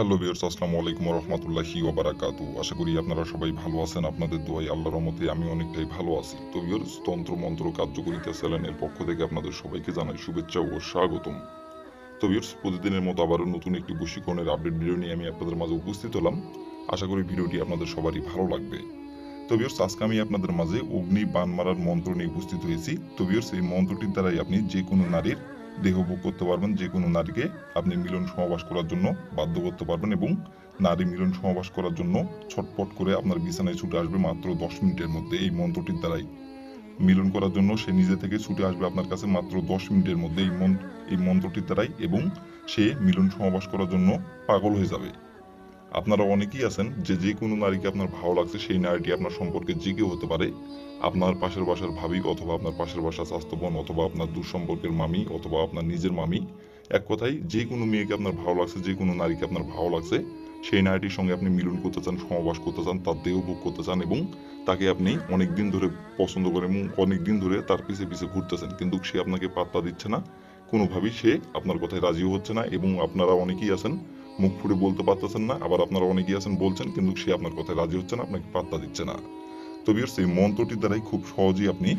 Hello বিয়ার্স আসসালামু আলাইকুম রহমতুল্লাহি ওবারাকাতু আশা করি আপনারা সবাই ভালো আছেন, আপনাদের দোয়াই আল্লাহর রহমতে আমি অনেকটাই ভালো আছি। তো বিয়ার্স তন্ত্র মন্ত্র কার্যকরিতা চ্যানেলের পক্ষ থেকে আপনাদের সবাইকে জানাই শুভেচ্ছা ও স্বাগতম। তো বিয়ার্স প্রতিদিনের মতো আবারও নতুন একটি বশীকরণের আপডেট ভিডিও নিয়ে আমি আপনাদের মাঝে উপস্থিত হলাম। আশা করি ভিডিওটি আপনাদের সবারই ভালো লাগবে। তো বিয়ার্স আজকে আমি আপনাদের মাঝে অগ্নি, বান মারার মন্ত্র নিয়ে উপস্থিত হয়েছি। তো বিয়ার্স এই মন্ত্রটির দ্বারাই আপনি যে কোনো নারীর দেহ ভোগ করতে পারবেন যে কোনো নারীকে। আপনি মিলন সমাবাস করার জন্য বাধ্য করতে পারবেন এবং নারী মিলন সমাবাস করার জন্য ছটপট করে আপনার বিছানায় ছুটে আসবে মাত্র দশ মিনিটের মধ্যে এই মন্ত্রটির দ্বারাই। মিলন করার জন্য সে নিজে থেকে ছুটে আসবে আপনার কাছে মাত্র দশ মিনিটের মধ্যে এই এই মন্ত্রটির দ্বারাই এবং সে মিলন সমাবাস করার জন্য পাগল হয়ে যাবে। আপনারা অনেকেই আছেন যে যে কোনো নারীকে আপনার ভালো লাগছে, সেই নারীটি আপনার সম্পর্কে কেউ হতে পারে। আপনার পাশের বাসার ভাবি অথবা আপনার পাশের বাসার স্বাস্থ্য বোন অথবা আপনার দূর সম্পর্কের মামি অথবা আপনার নিজের মামি, এক কথায় যে কোনো মেয়েকে আপনার ভালো লাগছে, যে কোনো নারীকে আপনার ভালো লাগছে, সেই নারীটির সঙ্গে আপনি মিলন করতে চান সমাবাস করতে চান, তার দেহ ভোগ করতে চান এবং তাকে আপনি অনেক দিন ধরে পছন্দ করেন এবং অনেক দিন ধরে তার পিছে পিছে ঘুরতেছেন। কিন্তু সে আপনাকে পাত্তা দিচ্ছে না। কোনোভাবেই সে আপনার কথায় রাজিও হচ্ছে না এবং আপনারা অনেকেই আছেন মুখ ফুটে বলতে পারতেছেন না, আবার আপনারা অনেকেই আছেন বলছেন, কিন্তু সে আপনার কথায় রাজি হচ্ছে না, আপনাকে পাত্তা দিচ্ছে না। তো বিয়ার্স মন্ত্রটির দ্বারাই খুব সহজেই আপনি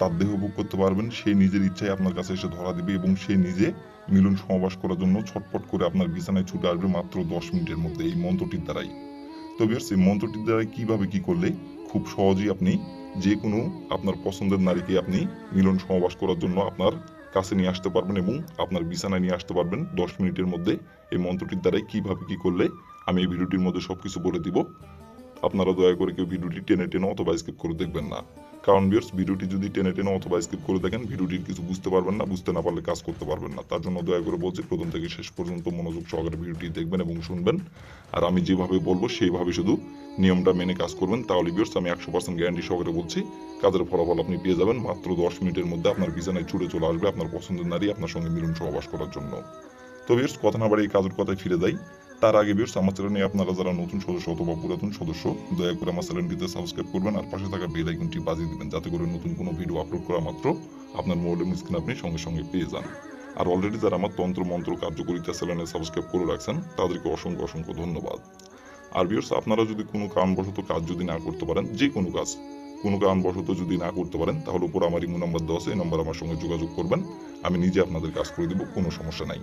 তার দেহ ভোগ করতে পারবেন, সে নিজের ইচ্ছায় আপনার কাছে এসে ধরা দিবে এবং সে নিজে মিলন সমাবাস করার জন্য ছটপট করে আপনার বিছানায় ছুটে আসবে মাত্র দশ মিনিটের মধ্যে এই মন্ত্রটির দ্বারাই। তো এই মন্ত্রটির দ্বারাই কীভাবে কি করলে খুব সহজেই আপনি যে কোনো আপনার পছন্দের নারীকে আপনি মিলন সমাবাস করার জন্য আপনার কাছে নিয়ে আসতে পারবেন এবং আপনার বিছানায় নিয়ে আসতে পারবেন দশ মিনিটের মধ্যে এই মন্ত্রটির দ্বারাই কীভাবে কি করলে আমি এই ভিডিওটির মধ্যে সব কিছু বলে দিব। আপনারা দয়া করে কেউ ভিডিওটি টেনে টেনে অথবা স্কিপ করে দেখবেন না। কারণ বিয়ার্স, ভিডিওটি যদি টেনে টেনে অথবা স্কিপ করে দেখেন, ভিডিওটির কিছু বুঝতে পারবেন না, বুঝতে না পারলে কাজ করতে পারবেন না। তার জন্য দয়া করে বলছি, প্রথম থেকে শেষ পর্যন্ত মনোযোগ সহকারে ভিডিওটি দেখবেন এবং শুনবেন। আর আমি যেভাবে বলব, সেইভাবে শুধু নিয়মটা মেনে কাজ করবেন। তাহলে বিয়ার্স, আমি একশো পার্সেন্ট গ্যারান্টি সহকারে বলছি, কাজের ফলাফল আপনি পেয়ে যাবেন। মাত্র দশ মিনিটের মধ্যে আপনার বিছানায় ছুটে চলে আসবে আপনার পছন্দের নারী আপনার সঙ্গে মিলন সহবাস করার জন্য। তো বিয়ার্স, কথা না বাড়ি এই কাজের কথায় ফিরে যাই। তার আগে বিয়ার্স আমার চ্যানেলে আপনারা যারা নতুন সদস্য অথবা পুরাতন সদস্য, দয়া করে আমার চ্যানেলটিতে সাবস্ক্রাইব করবেন আর পাশে থাকা বেল আইকনটি বাজিয়ে দিবেন যাতে করে নতুন কোনো ভিডিও আপলোড করা মাত্র আপনার মোবাইলের স্ক্রিন আপনি সঙ্গে সঙ্গে পেয়ে যান। আর অলরেডি যারা আমার তন্ত্র মন্ত্র কার্যকরিতা চ্যানেলে সাবস্ক্রাইব করে রাখছেন, তাদেরকে অসংখ্য অসংখ্য ধন্যবাদ। আর বিয়ার্স আপনারা যদি কোনো কারণবশত কাজ যদি না করতে পারেন, যে কোনো কাজ, কোনো কারণবশত যদি না করতে পারেন, তাহলে উপর আমার ইমো নাম্বার দেওয়া আছে, এই নাম্বার আমার সঙ্গে যোগাযোগ করবেন। আমি নিজে আপনাদের কাজ করে দেবো, কোনো সমস্যা নাই।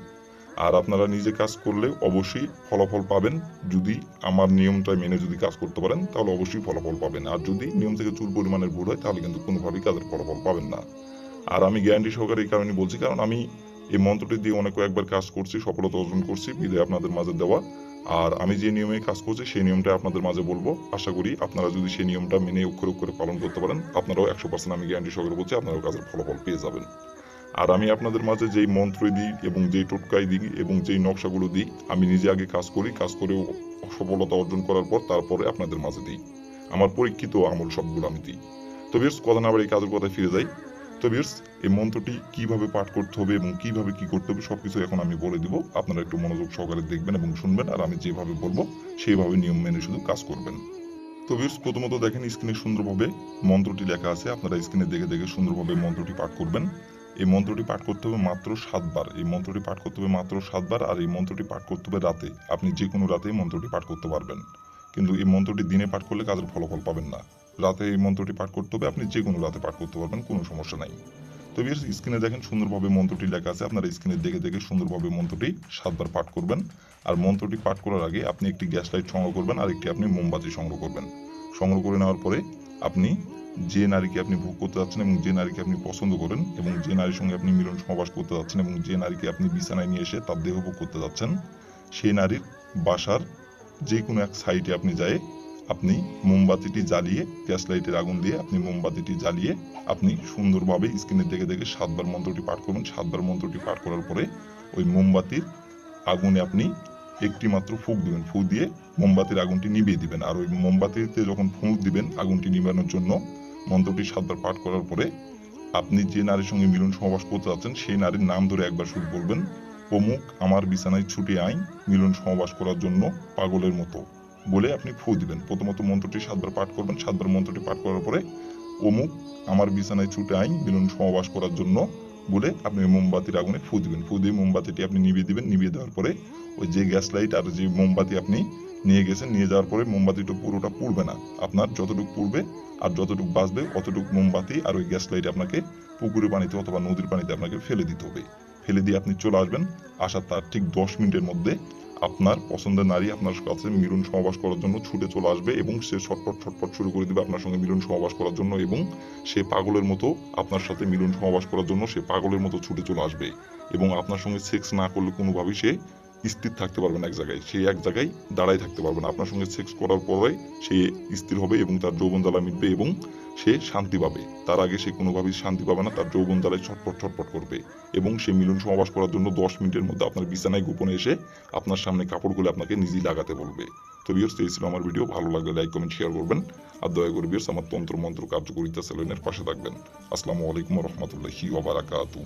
আর আপনারা নিজে কাজ করলে অবশ্যই ফলাফল পাবেন। যদি আমার নিয়মটা মেনে যদি কাজ করতে পারেন, তাহলে অবশ্যই ফলাফল পাবেন। আর যদি নিয়ম থেকে চুল পরিমাণের ভুল হয়, তাহলে কিন্তু কোনোভাবেই কাজের ফলাফল পাবেন না। আর আমি গ্যারান্টি সহকারে এই কারণে বলছি, কারণ আমি এই মন্ত্রটি দিয়ে অনেক কয়েকবার কাজ করছি, সফলতা অর্জন করছি, বিদায় আপনাদের মাঝে দেওয়া। আর আমি যে নিয়মে কাজ করছি, সেই নিয়মটা আপনাদের মাঝে বলব। আশা করি আপনারা যদি সেই নিয়মটা মেনে অক্ষর অক্ষরে পালন করতে পারেন, আপনারাও একশো পার্সেন্ট আমি গ্যারান্টি সহকারে বলছি, আপনারাও কাজের ফলাফল পেয়ে যাবেন। আর আমি আপনাদের মাঝে যেই মন্ত্র দিই এবং যেই টোটকাই দিই এবং যেই নকশাগুলো দিই, আমি নিজে আগে কাজ করি, কাজ করেও সফলতা অর্জন করার পর তারপরে আপনাদের মাঝে দিই। আমার পরীক্ষিত আমল সবগুলো আমি দিই। তো বেশ কথা না এই কাজের কথায় ফিরে যাই। তো বেশ এই মন্ত্রটি কীভাবে পাঠ করতে হবে এবং কীভাবে কি করতে হবে সবকিছু এখন আমি বলে দিব। আপনারা একটু মনোযোগ সহকারে দেখবেন এবং শুনবেন আর আমি যেভাবে বলব সেইভাবে নিয়ম মেনে শুধু কাজ করবেন। তো বেশ প্রথমত দেখেন স্ক্রিনে সুন্দরভাবে মন্ত্রটি লেখা আছে। আপনারা স্ক্রিনে দেখে দেখে সুন্দরভাবে মন্ত্রটি পাঠ করবেন। এই মন্ত্রটি পাঠ করতে হবে মাত্র সাতবার। এই মন্ত্রটি পাঠ করতে হবে মাত্র সাতবার আর এই মন্ত্রটি পাঠ করতে হবে রাতে। আপনি যে কোনো রাতে মন্ত্রটি পাঠ করতে পারবেন। কিন্তু এই মন্ত্রটি দিনে পাঠ করলে কাজের ফলাফল পাবেন না। রাতে এই মন্ত্রটি পাঠ করতে হবে, আপনি যে কোনো রাতে পাঠ করতে পারবেন, কোনো সমস্যা নাই। তো বিয়ার্স স্ক্রিনে দেখেন সুন্দরভাবে মন্ত্রটি লেখা আছে। আপনারা স্ক্রিনে দেখে দেখে সুন্দরভাবে মন্ত্রটি সাতবার পাঠ করবেন। আর মন্ত্রটি পাঠ করার আগে আপনি একটি গ্যাস লাইট সংগ্রহ করবেন আর একটি আপনি মোমবাতি সংগ্রহ করবেন। সংগ্রহ করে নেওয়ার পরে আপনি যে নারীকে আপনি ভোগ করতে যাচ্ছেন এবং যে নারীকে আপনি পছন্দ করেন এবং যে নারীর সঙ্গে আপনি মিলন সমাবাস করতে যাচ্ছেন এবং যে নারীকে আপনি বিছানায় নিয়ে এসে তার দেহ ভোগ করতে যাচ্ছেন, সেই নারীর বাসার যে কোনো এক সাইডে আপনি যায় আপনি মোমবাতিটি জ্বালিয়ে, গ্যাস লাইটের আগুন দিয়ে আপনি মোমবাতিটি জ্বালিয়ে আপনি সুন্দরভাবে স্ক্রিনে দেখে দেখে সাতবার মন্ত্রটি পাঠ করবেন। সাতবার মন্ত্রটি পাঠ করার পরে ওই মোমবাতির আগুনে আপনি একটি মাত্র ফুঁক দিবেন। ফুঁক দিয়ে মোমবাতির আগুনটি নিভিয়ে দিবেন। আর ওই মোমবাতিতে যখন ফুঁক দিবেন, আগুনটি নিভানোর জন্য মন্ত্রটি সাতবার পাঠ করার পরে আপনি যে নারীর সঙ্গে মিলন সমাবাস করতে যাচ্ছেন, সেই নারীর নাম ধরে একবার শুরু করবেন অমুক আমার বিছানায় ছুটে আই মিলন সমাবাস করার জন্য পাগলের মতো, বলে আপনি ফু দিবেন। প্রথমত মন্ত্রটি সাতবার পাঠ করবেন। সাতবার মন্ত্রটি পাঠ করার পরে, অমুক আমার বিছানায় ছুটে আই মিলন সমাবাস করার জন্য, বলে আপনি মোমবাতির আগুনে ফু দিবেন। ফু দিয়ে মোমবাতিটি আপনি নিভিয়ে দিবেন। নিভিয়ে দেওয়ার পরে ওই যে গ্যাস লাইট আর যে মোমবাতি আপনি নিয়ে গেছেন নিয়ে যাওয়ার পরে মোমবাতিটা পুরোটা পুড়বে না। আপনার যতটুকু পুড়বে আর যতটুকু বাঁচবে, অতটুকু মোমবাতি আর ওই গ্যাস লাইট আপনাকে পুকুরের পানিতে অথবা নদীর পানিতে আপনাকে ফেলে দিতে হবে। ফেলে দিয়ে আপনি চলে আসবেন, আসার তার ঠিক দশ মিনিটের মধ্যে আপনার পছন্দের নারী আপনার কাছে মিলন সমাবাস করার জন্য ছুটে চলে আসবে এবং সে ছটপট ছটপট শুরু করে দিবে আপনার সঙ্গে মিলন সমাবাস করার জন্য এবং সে পাগলের মতো আপনার সাথে মিলন সমাবাস করার জন্য সে পাগলের মতো ছুটে চলে আসবে এবং আপনার সঙ্গে সেক্স না করলে কোনোভাবেই সে স্থির থাকতে পারবে না এক জায়গায়। সে এক জায়গায় দাঁড়াই থাকতে পারবে না। আপনার সঙ্গে সেক্স করার পরে সে স্থির হবে এবং তার যৌবন জ্বালা মিটবে এবং সে শান্তি পাবে। তার আগে সে কোনোভাবেই শান্তি পাবে না, তার যৌবন জ্বালায় ছটপট ছটপট করবে এবং সে মিলন সমাবাস করার জন্য দশ মিনিটের মধ্যে আপনার বিছানায় গোপনে এসে আপনার সামনে কাপড় খুলে আপনাকে নিজেই লাগাতে বলবে। তো বিয়ার্স এই ছিল আমার ভিডিও ভালো লাগলে লাইক কমেন্ট শেয়ার করবেন। আর দয়া করে বিয়ার্স আমার তন্ত্র মন্ত্র কার্যকরিতা চ্যানেলের পাশে থাকবেন। আসসালামু আলাইকুম রহমতুল্লাহি ওবারাকাতু